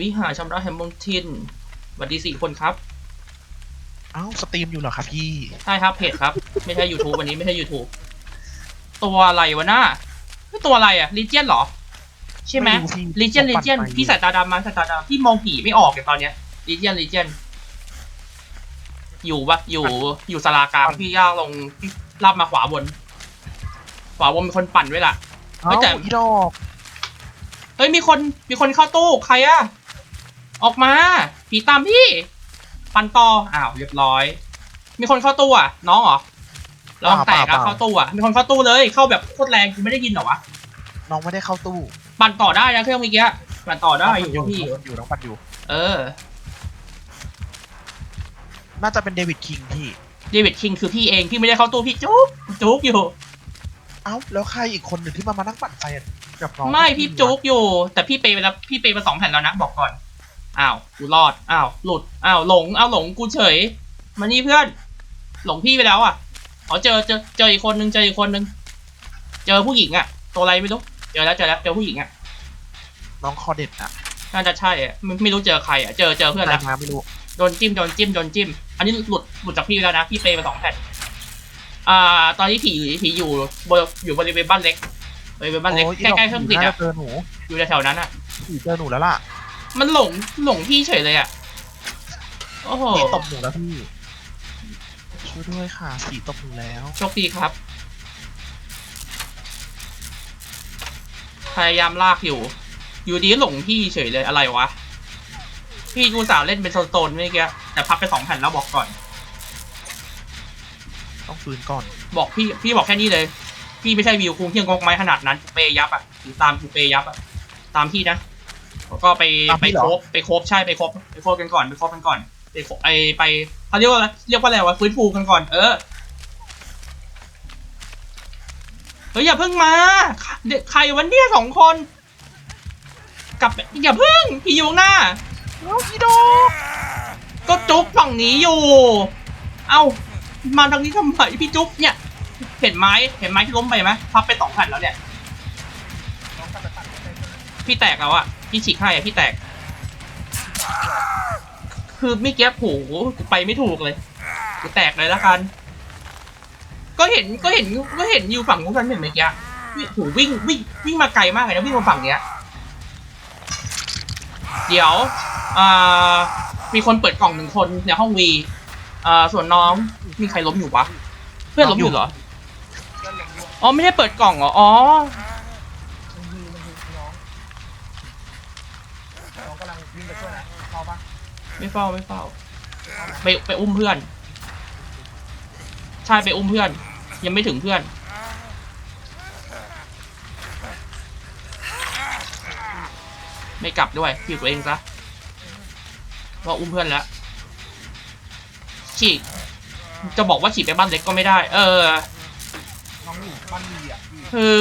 วิหารชำระแฮมเบิลทินสวัสดีสี่คนครับ เอ้าสตรีมอยู่เหรอครับพี่ใช่ครับเพจครับ ไม่ใช่ YouTube วันนี้ไม่ใช่ YouTube ตัวอะไรวะหน้านี่ตัวอะไรอะลีเจียนหรอ ใช่ไหมรู้พี่ลีเจียนผมลีปั่นเจียนไปพี่สายตาดำมาสายตาดำพี่มองผีไม่ออกเลยตอนเนี้ยลีเจียนลีเจียนอยู่ปะอยู่อยู่สลากลางพี่ย่าลงพี่ลาบมาขวาบน ขวาบนมีคนปั่นไว้ล่ะ เอ้าไม่แต่ อีดอก เฮ้ยมีคนมีคนเข้าตู้ใครอะ ออกมา ผีตามพี่ ปันต่อ อ้าวเรียบร้อย มีคนเข้าตู้อะน้องเหรอระวังแตกอะเข้าตู้อะมีคนเข้าตู้เลย เข้าแบบโคตรแรงกูไม่ได้ยินเหรอวะ น้องไม่ได้เข้าตู้ ปั่นต่อได้นะเครื่องเมื่อกี้ ปั่นต่อได้อยู่น้งพี่ปั่นอยู่น้องปั่นอยู่ เออ น่าจะเป็นเดวิดคิงพี่ เดวิดคิงคือพี่เอง พี่ไม่ได้เข้าตู้พี่จุ๊กจุ๊กอยู่ เอ้าแล้วใครอีกคนหนึ่งที่มามานั่งปั่นไฟกับน้อง ไม่พี่จุ๊กอยู่ แต่พี่เปย์ไปแล้วพี่เปย์มาสองแผ่นแล้วนะบอกก่อน อ้าวกูรอดอ้าวหลุดอ้าวหลงอ้าวหลงกูเฉย มานี่เพื่อน หลงพี่ไปแล้วอะอ๋อเจอเจอเจออีกคนนึงเจออีกคนนึงเจอผู้หญิงอะ ตัวอะไรไม่รู้เจอแล้วเจอแล้วเจอผู้หญิงอะน้องคอเด็ดอะน่าจะใช่อะไม่ไม่รู้เจอใครอะเจอเจอเพื่อนใครแล้วมาไม่รู้โดนจิ้มโดนจิ้มโดนจิ้ม อันนี้หลุดหลุดจากพี่แล้วนะพี่เปย์มาสองแผ่นอ่า ตอนนี้ผีผีอยู่บนอยู่บริเวณบ้านเล็กบริเวณบ้านเล็กโอ้ยใกล้ๆเครื่องติดน่าอะจะเจอหนูอยู่แถวๆนั้นอะผีเจอหนูแล้วล่ะ มันหลงหลงพี่เฉยเลยอะ โอ้โหผีตบหนูแล้วพี่ช่วยด้วยค่ะผีตบหนูแล้ว โชคดีครับ พยายามลากอยู่ อยู่ดีหลงพี่เฉยเลยอะไรวะ พี่กูสาวเล่นเป็นโซนๆเมื่อกี้แต่พับไปสองแผ่นแล้วบอกก่อน ต้องฟื้นก่อน บอกพี่พี่บอกแค่นี้เลย พี่ไม่ใช่วิวคุงเที่ยงกองไม้ขนาดนั้นเปย์ยับอะถือตามกูเปย์ยับอะ ตามพี่นะ แล้วก็ไปไปโคบไปโคบใช่ไปโคบไปโคบกันก่อนไปโคบกันก่อนไปโคบไอไปเขาเรียกว่าอะไรเรียกว่าอะไรวะฟื้นฟูกันก่อนเออเฮ้ยอย่าเพิ่งมาเด็กใครวันเนี้ยสองคนกลับอย่าเพิ่งพี่อยู่ข้างหน้าแล้วอีดอกก็จุ๊บฝั่งนี้อยู่ เอ้า มาทางนี้ทำไมพี่จุ๊บเนี่ย เห็นไม้เห็นไม้ที่ล้มไปไหมพับไปสองแผ่นแล้วเนี่ย พี่แตกแล้วอะ พี่ฉีกให้อะพี่แตก คือไม่เก็บผูไปไม่ถูกเลยกูแตกเลยละกัน ก็เห็นก็เห็นก็เห็นอยู่ฝั่งนู้นกันเห็นไหมเกี้วิ่งถูวิ่งวิ่งวิ่งมาไกลมากเลยนะวิ่งมาฝั่งเนี้ย เดี๋ยวอ่ามีคนเปิดกล่องหนึ่งคนในห้องวีอ่าส่วนน้องมีใครล้มอยู่วะ เพื่อนล้มอยู่เหรอ อ๋อไม่ได้เปิดกล่องเหรอ อ๋อ น้องกำลังวิ่งไปช่วยนะเข้าปะ ไม่เฝ้าไม่เฝ้า ไปไปอุ้มเพื่อน ใช่ไปอุ้มเพื่อน ยังไม่ถึงเพื่อน ไม่กลับด้วยผิดตัวเองซะว่าอุ้มเพื่อนแล้วฉีกจะบอกว่าฉีกไปบ้านเล็กก็ไม่ได้ เออน้องอยู่บ้านดีอะพี่คือ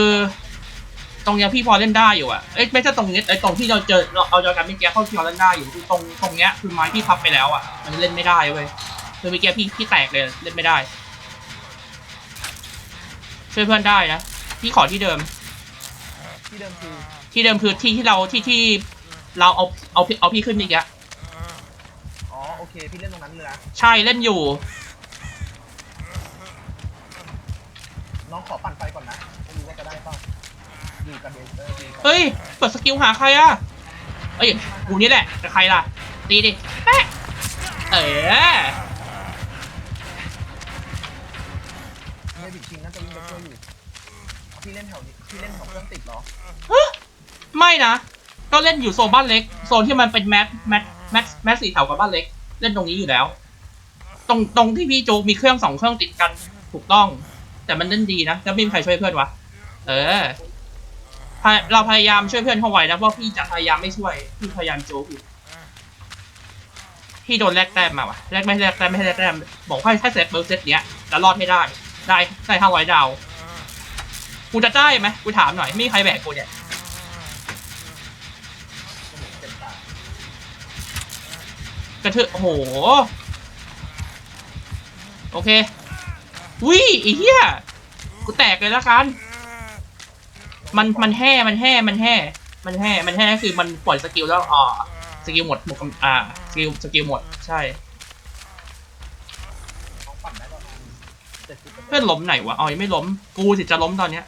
ตรงเนี้ยพี่พอเล่นได้อยู่อะเอ้ยไม่ใช่ตรงนี้ไอ้ตรงที่เราเจอเราเอาจอกันเมื่อกี้เขาที่เราเล่นได้อยู่คือตรงตรงเนี้ยคือไม้พี่พับไปแล้วอะมันเล่นไม่ได้เว้ยคือเมื่อกี้พี่พี่แตกเลยเล่นไม่ได้ ช่วยเพื่อนได้นะพี่ขอที่เดิม ที่เดิมคือที่เดิมคือที่ที่เราที่ที่เราเอาเอาพี่เอาพี่ขึ้นเมื่อกี้อ๋อโอเคพี่เล่นตรงนั้นเลยนะใช่เล่นอยู่ น้องขอปั่นไฟก่อนนะไม่รู้ว่าจะได้เปล่าอยู่กับ เดนเตอร์ดีก่อนเฮ้ย เปิดสกิลหาใครอะเอ้ยกูนี่แหละแต่ใครล่ะ ตีดิแป๊ะเออเดวิดคิงน่าจะวิ่งไปช่วยอยู่พี่เล่นแถวนี้พี่เล่นแถวเครื่องติดเหรอไม่นะ ก็เล่นอยู่โซนบ้านเล็ก โซนที่มันเป็นแมทแมทแมทแมทสีเทากับบ้านเล็ก เล่นตรงนี้อยู่แล้ว ตรงตรงที่พี่โจกมีเครื่องสองเครื่องติดกันถูกต้อง แต่มันเล่นดีนะ แล้วไม่มีใครช่วยเพื่อนวะ เออพย เราพยายามช่วยเพื่อนเขาไว้นะเพราะพี่จะพยายามไม่ช่วยพี่พยายามโจกอยู่พี่โดนแลกแต้มมาวะแลกไม่แลกแต้มไม่แลกแต้มบอกให้ถ้าเซตเบอร์เซตเนี้ยจะรอดให้ได้ ได้ได้ห้าร้อยดาวกูจะได้ไหมกูถามหน่อยไม่มีใครแบกกูเนี่ยกระเทือโอ้โห โอเควิไอ้เหี้ยกูแตกเลยละกัน มันมันแห่มันแห่มันแห่มันแห่มันแห่คือมันปล่อยสกิลแล้วอ๋อสกิลหมดหมดกำอ่าสกิลสกิลหมดใช่เพื่อนล้มไหนวะอ๋อยังไม่ล้มกูสิจะล้มตอนเนี้ย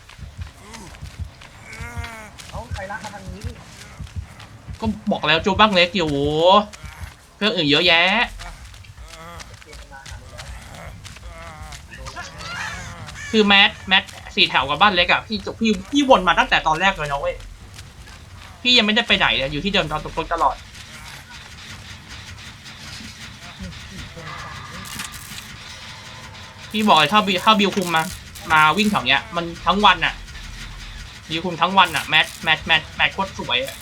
ก็บอกแล้วจูบ้างเล็กอยู่เพื่อนอื่นเยอะแยะคือแมทแมท สี่แถวกับบ้านเล็กอะพี่จุพี่พี่วนมาตั้งแต่ตอนแรกเลยนะเว้ยพี่ยังไม่ได้ไปไหนเลยอยู่ที่เดิมตอนตุกตลอด พี่บอกเลยถ้าบิถ้าบิวคุมมา มาวิ่งแถวเนี้ย มันทั้งวันอะบิวคุมทั้งวันอะแมทแมทแมทแมทโคตรสวยอะ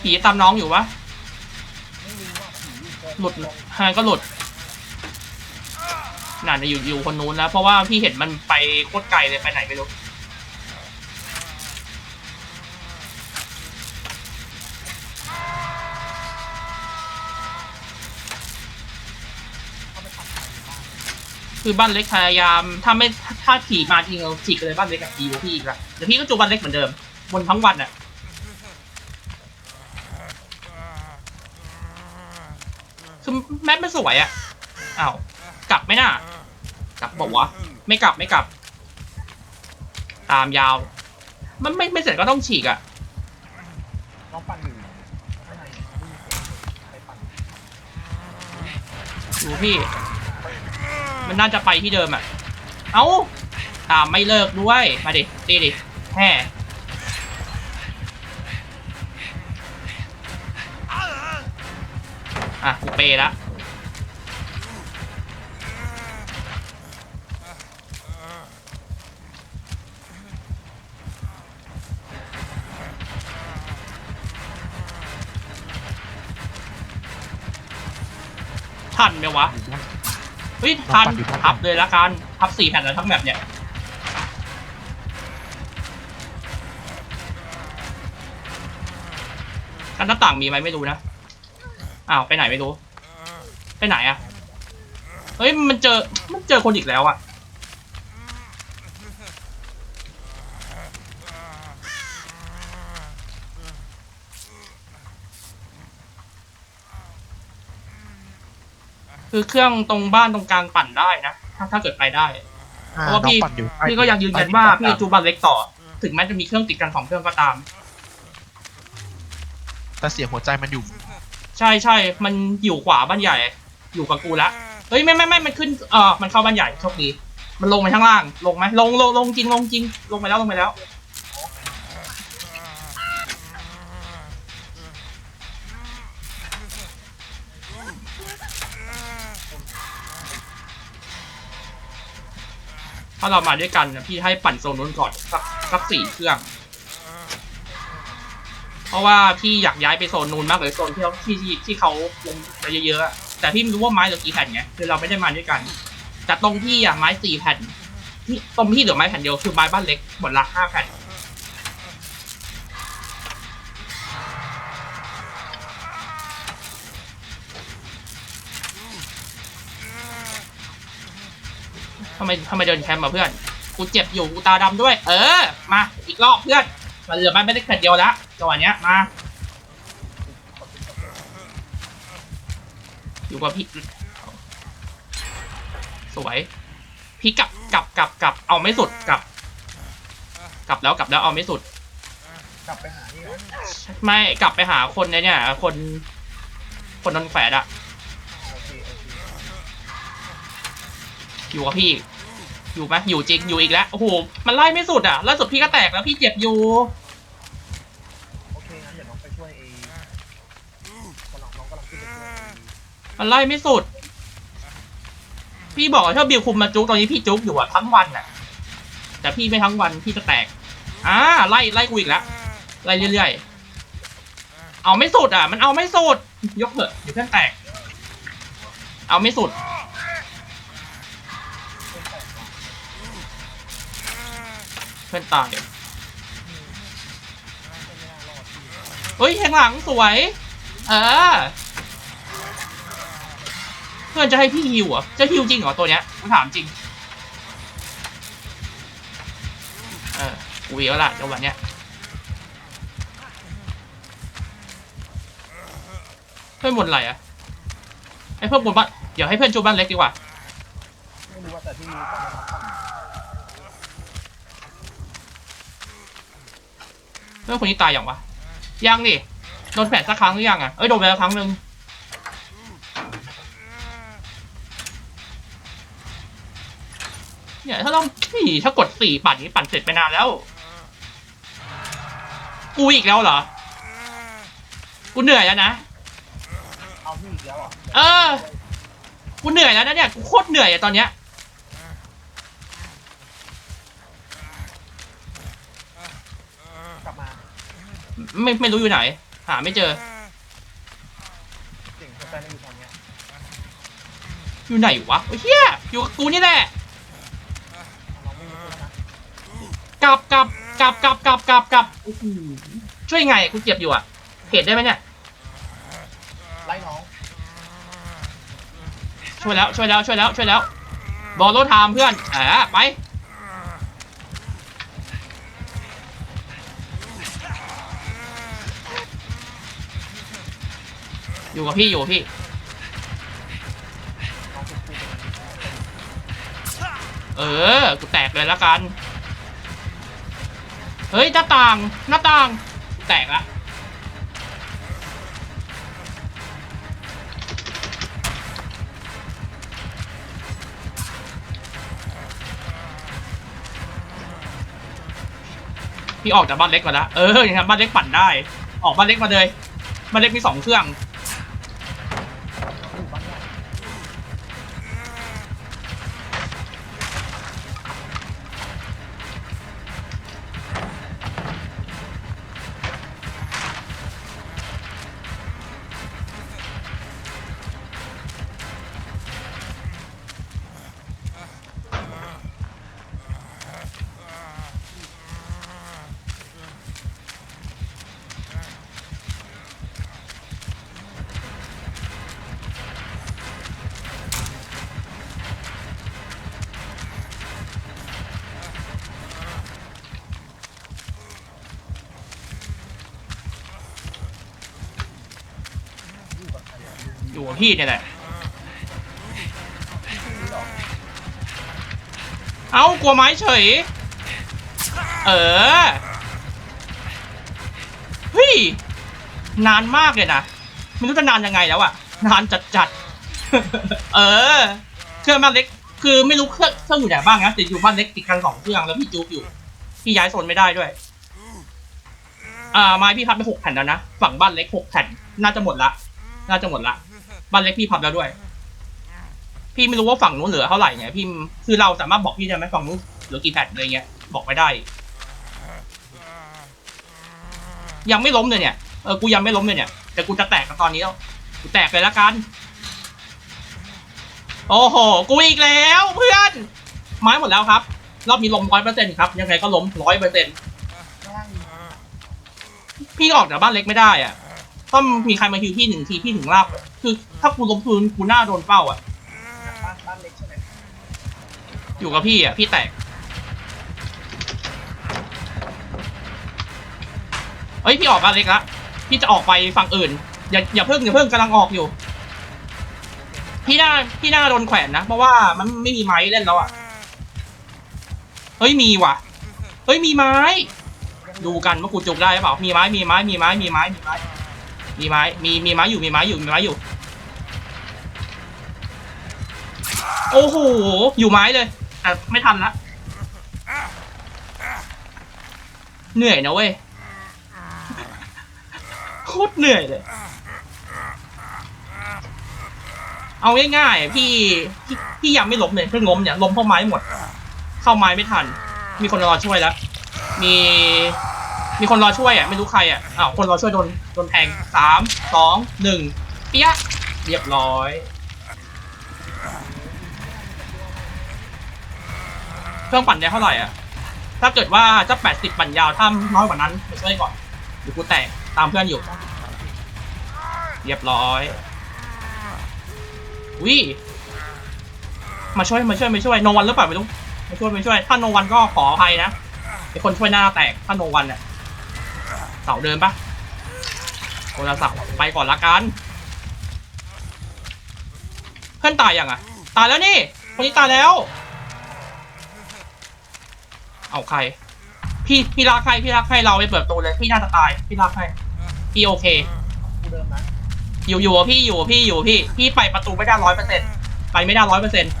ผีตามน้องอยู่วะหลุดฮานก็หลุด น่าจะอยู่อยู่คนนู้นแล้ว เพราะว่าพี่เห็นมันไปโคตรไกลเลยไปไหนไม่รู้คือบ้านเล็กพยายามถ้าไม่ถ้าผีมาจริงเราฉีกเลยบ้านเล็กกับผีพี่อีกละแต่พี่ก็จูบ้านเล็กเหมือนเดิมบนทั้งวันอะคือแมทไม่สวยอะอ้าวกลับไหมน่ะ กลับบอกวะไม่กลับไม่กลับ ตามยาว มันไม่ไม่เสร็จก็ต้องฉีกอะน้องปั่นอยู่ข้างในไม่มีเสียงไปปั่นดูพี่ มันน่าจะไปที่เดิมอะเอ้าตามไม่เลิกด้วยมาดิตีดิแห่อะกูเปย์ละ ทันไหมวะเฮ้ยทันทันพับเลยละกันทับสี่แผ่นแล้วทั้งแบบเนี่ยกันหน้าต่างมีไหมไม่รู้นะอ้าวไปไหนไม่รู้ ไปไหนอะเฮ้ยมันเจอมันเจอคนอีกแล้วอะ คือเครื่องตรงบ้านตรงกลางปั่นได้นะ ถ้าถ้าเกิดไปได้อ่าเพราะว่าน้องพี่ปั่นอยู่ใต้พี่ก็ยังยืนยันว่าพี่จะจูบันเล็กต่อ ถึงแม้จะมีเครื่องติดกันสองเครื่องก็ตาม แต่เสียงหัวใจมันอยู่ ใช่ใช่มันอยู่ขวาบ้านใหญ่ อยู่กับกูละเฮ้ยไม่ไม่ไม่มันขึ้นเออมันเข้าบ้านใหญ่โชคดี มันลงไปข้างล่างลงไหมลงลงลงจริงลงจริงลงไปแล้วลงไปแล้ว ถ้าเรามาด้วยกันนะพี่ให้ปั่นโซนนู้นก่อนสักสักสี่เครื่อง เพราะว่าพี่อยากย้ายไปโซนนู้นมากเลยโซนที่เขาที่ที่ที่เขาลงไปเยอะๆแต่พี่ไม่รู้ว่าไม้เหลือกี่แผ่นไงคือเราไม่ได้มาด้วยกัน แต่ตรงที่อะไม้สี่แผ่นที่ตรงที่เหลือไม้แผ่นเดียวคือไม้บ้านเล็กหมดละห้าแผ่น ทำไมทำไมเดินแคมป์มาเพื่อน กูเจ็บอยู่กูตาดำด้วย เออ มาอีกรอบเพื่อนมันเหลือไม้ไม่ได้แผ่เดียวละจังหวะเนี้ยมาอยู่กับพี่สวย พี่กลับกลับกลับกลับเอาไม่สุดกลับ กลับแล้วกลับแล้วเอาไม่สุด กลับไปหานี่นะไม่กลับไปหาคนในเนี่ย คน คนนนแฝดอะอยู่กับพี่อ ยู่ไหมอยู่จริงอยู่อีกแล้วโอ้โหมันไล่ไม่สุดอะล่าสุดพี่ก็แตกแล้วพี่เจ็บอยู่โอเคงั้นเดี๋ยวน้องไปช่วยเองกำลังน้องกำลังขึ้นไปช่วยเองมันไล่ไม่สุด พี่บอกว่าถ้าบิวคุมมาจุกตอนนี้พี่จุกอยู่อะทั้งวันอะแต่พี่ไม่ทั้งวันพี่จะแตกอ่าไล่ไล่กูอีกแล้วไล่เรื่อยๆเอาไม่สุดอะ มันเอาไม่สุดยกเถอะเดี๋ยวเพื่อนแตก เอาไม่สุด เพื่อนตายเฮ้ยแทงหลังสวย เออ เพื่อนจะให้พี่ฮิวเหรอ จะฮิวจริงเหรอตัวเนี้ยกูถามจริง เออกูวิวละจังหวะเนี้ยเพื่อนบนอะไรอะไอเพื่อนบนบ้าน เดี๋ยวให้เพื่อนจูบ้านเล็กดีกว่า ไม่รู้ว่าแต่ที่กำลังรับปั่น เพื่อนคนนี้ตายอย่างวะยังดิโดนแผลสักครั้งหรือยังอะเอ้ยโดนไปแล้วครั้งหนึ่งเนี่ยถ้าต้องนี่ถ้ากดสี่ปั่นนี้ปั่นเสร็จไปนานแล้ว กูอีกแล้วเหรอ กูเหนื่อยแล้วนะเอาที่อีกแล้วอะเออ กูเหนื่อยแล้วนะเนี่ย กูโคตรเหนื่อยอะตอนเนี้ย กลับมา ไม่ไม่รู้อยู่ไหน หาไม่เจอเก่งแฟนๆอยู่ตอนเนี้ยอยู่ไหนวะโอ้ยเฮียอยู่กับกูนี่แหละน้องไม่รู้แล้วนะกลับกลับกลับกลับกลับกลับกลับโอ้โหช่วยไงกูเจ็บอยู่อะเห็นได้ไหมเนี่ย ไล่น้องช่วยแล้วช่วยแล้วช่วยแล้วช่วยแล้ว บอลโลไทม์เพื่อนอ่าไป อยู่กับพี่อยู่พี่ เออ กูแตกเลยละกัน เฮ้ย หน้าต่าง หน้าต่าง แตกละพี่ออกจากบ้านเล็กมาแล้ว เออยังทำบ้านเล็กปั่นได้ ออกบ้านเล็กมาเลย บ้านเล็กมีสองเครื่อง พี่เนี่ยแหละ เอ้ากลัวไม้เฉย เออเฮ้ยนานมากเลยนะไม่รู้จะนานยังไงแล้วอะนานจัดจัดเออ เครื่องบ้านเล็ก คือไม่รู้เครื่องเครื่องอยู่ไหนบ้างนะติดอยู่บ้านเล็กติดกันสองเครื่องแล้วพี่จูบอยู่พี่ย้ายโซนไม่ได้ด้วย อ่าไม้พี่พับไปหกแผ่นแล้วนะฝั่งบ้านเล็กหกแผ่น น่าจะหมดละ น่าจะหมดละ บ้านเล็กพี่พับแล้วด้วย พี่ไม่รู้ว่าฝั่งนู้นเหลือเท่าไหร่ไงพี่คือเราสามารถบอกพี่ได้ไหมฝั่งนู้นเหลือกี่แผ่นอะไรเงี้ยบอกไม่ได้ ยังไม่ล้มเลยเนี่ยเออกูยังไม่ล้มเลยเนี่ยแต่กูจะแตกกันตอนนี้แล้วกูแตกเลยละกันโอ้โห กูอีกแล้วเพื่อน ไม้หมดแล้วครับ รอบนี้ล้มร้อยเปอร์เซ็นต์ครับ ยังไงก็ล้มร้อยเปอร์เซ็นต์ข้างล่างมีพี่ออกจากบ้านเล็กไม่ได้อะ ต้องมีใครมาฮิวพี่หนึ่งทีพี่ถึงลากคือถ้ากูล้มพื้นกูหน้าโดนเป้าอะบ้านบ้านเล็กใช่ไหมอยู่กับพี่อะพี่แตกเฮ้ยพี่ออกบ้านเล็กละพี่จะออกไปฝั่งอื่น อย่าอย่าเพิ่งอย่าเพิ่งกำลังออกอยู่ พี่หน้าพี่หน้าโดนแขวนนะเพราะว่ามันไม่มีไม้เล่นแล้วอะเฮ้ยมีว่ะเฮ้ยมีไม้ ดูกันว่ากูจุกได้หรือเปล่ามีไม้มีไม้มีไม้มีไม้มีไม้ มีไม้ มีมีไม้อยู่มีไม้อยู่มีไม้อยู่ โอ้โห อยู่ไม้เลย แต่ไม่ทันละเหนื่อยนะเว้ยโคตรเหนื่อยเลย เอาง่ายๆพี่พี่พี่ยังไม่ล้มเลยเพิ่งล้มเนี่ยล้มเพราะไม้หมด เข้าไม้ไม่ทัน มีคนรอช่วยแล้ว มี มีคนรอช่วยอะไม่รู้ใครอะอ้าวคนรอช่วยโดนโดนแทงสามสองหนึ่งเปี้ยเรียบร้อย เครื่องปั่นได้เท่าไหร่อะ ถ้าเกิดว่าจะแปดสิบปั่นยาวถ้าน้อยกว่านั้นไปช่วยก่อนเดี๋ยวกูแตกตามเพื่อนอยู่ เรียบร้อยวิมาช่วยมาช่วยมาช่วยโนวันหรือเปล่าไม่รู้มาช่วยมาช่วยถ้าโนวันก็ขออภัยนะไอคนช่วยหน้าแตกถ้าโนวันเนี่ย เสาเดินปะโทรศัพท์ไปก่อนละกัน เพื่อนตายยังอะ ตายแล้วนี่ คนนี้ตายแล้ว เอาใคร พี่พี่รักใครพี่รักใครเราไปเปิดประตูเลยพี่น่าจะตายพี่รักใครพี่โอเคอยู่อยู่พี่อยู่พี่อยู่พี่พี่ไปประตูไม่ได้ร้อยเปอร์เซ็นต์ไปไม่ได้ร้อยเปอร์เซ็นต์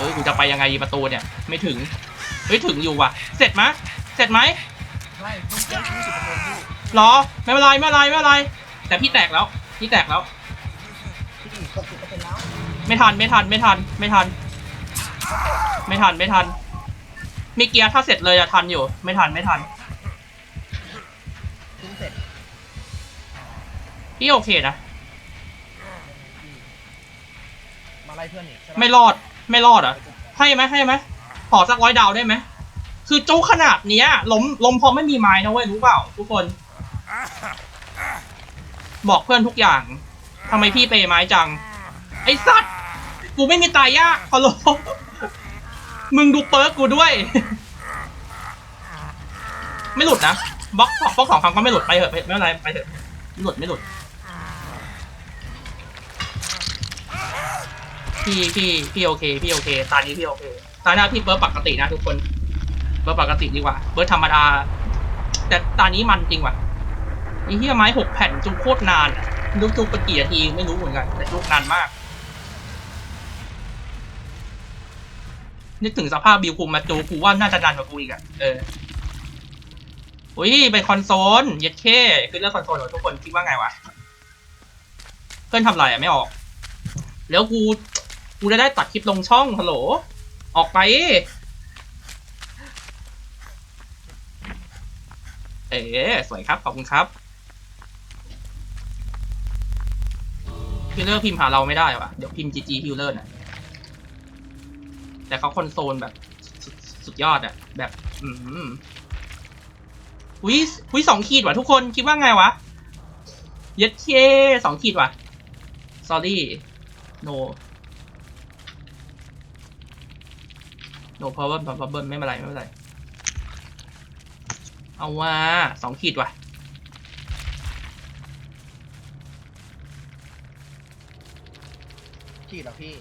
เออกูจะไปยังไงดีประตูเนี่ยไม่ถึงเฮ้ยถึงอยู่ว่ะ เสร็จไหมยเสร็จไหมยไม่เพิ่งแค่ยี่สิบเปอร์เซ็นต์พี่รอไม่เป็นไรไม่เป็นไรไม่เป็นไร แต่พี่แตกแล้วพี่แตกแล้ว พี่หกสิบเปอร์เซ็นต์แล้วไม่ทันไม่ทันไม่ทันไม่ทัน ไม่ทันไม่ทันมีเกียร์ถ้าเสร็จเลยอะทันอยู่ ไม่ทันไม่ทันเพิ่งเสร็จพี่โอเคนะมาไล่เพื่อนอีกใช่ปะไม่รอด ไม่รอดเหรอะ ให้ไหมให้ไหมขอสักร้อยดาวได้ไหม คือจูขนาดเนี้ยล้มล้มพราะไม่มีไม้นะเว้ยรู้เปล่า ทุกคน บอกเพื่อนทุกอย่างทำไมพี่เปไม้จัง ไอ้สัตว์กูไม่มีตายยากฮัลโหลมึงดูเปิร์กกูด้วย ไม่หลุดนะบล็อกบล็อกสองครั้งก็ไม่หลุดไปเถอะไม่ไม่เป็นไรไปเถอะไม่หลุดไม่หลุด พี่พี่พี่โอเคพี่โอเคตอนนี้พี่โอเคตอนหน้าพี่เบิร์ดปกตินะทุกคนเบิร์ดปกติดีกว่า เบิร์ดธรรมดา แต่ตอนนี้มันจริงว่ะไอ้เหี้ยไม้หกแผ่นจุกโคตรนานอะลุกจุกไปกี่นาทีไม่รู้เหมือนกัน แต่จุกนานมาก นึกถึงสภาพบิวคุมมาจูกูว่าน่าจะนานกว่ากูอีกอะเอออุ้ยเป็นคอนโซลเย็ดเคคือเรื่องคอนโซลเหรอทุกคนคิดว่าไงวะ เพื่อนทำไรอะไม่ออก แล้วกู กูจะได้ตัดคลิปลงช่องฮัลโหล ออกไป เอ๋สวยครับ ขอบคุณครับฮิลเลอร์พิมพ์หาเราไม่ได้วะเดี๋ยวพิมพ์ GG ฮิลเลอร์น่ะ แต่เขาคอนโซลแบบสุดสุดยอดอะแบบ อืมวิวิสองขีดว่ะทุกคนคิดว่าไงวะเย็ดเคสองขีดว่ะ sorry no no problem no problem ไม่เป็นไรไม่เป็นไร เอาว่าสองขีดว่ะ ขีดเหรอพี่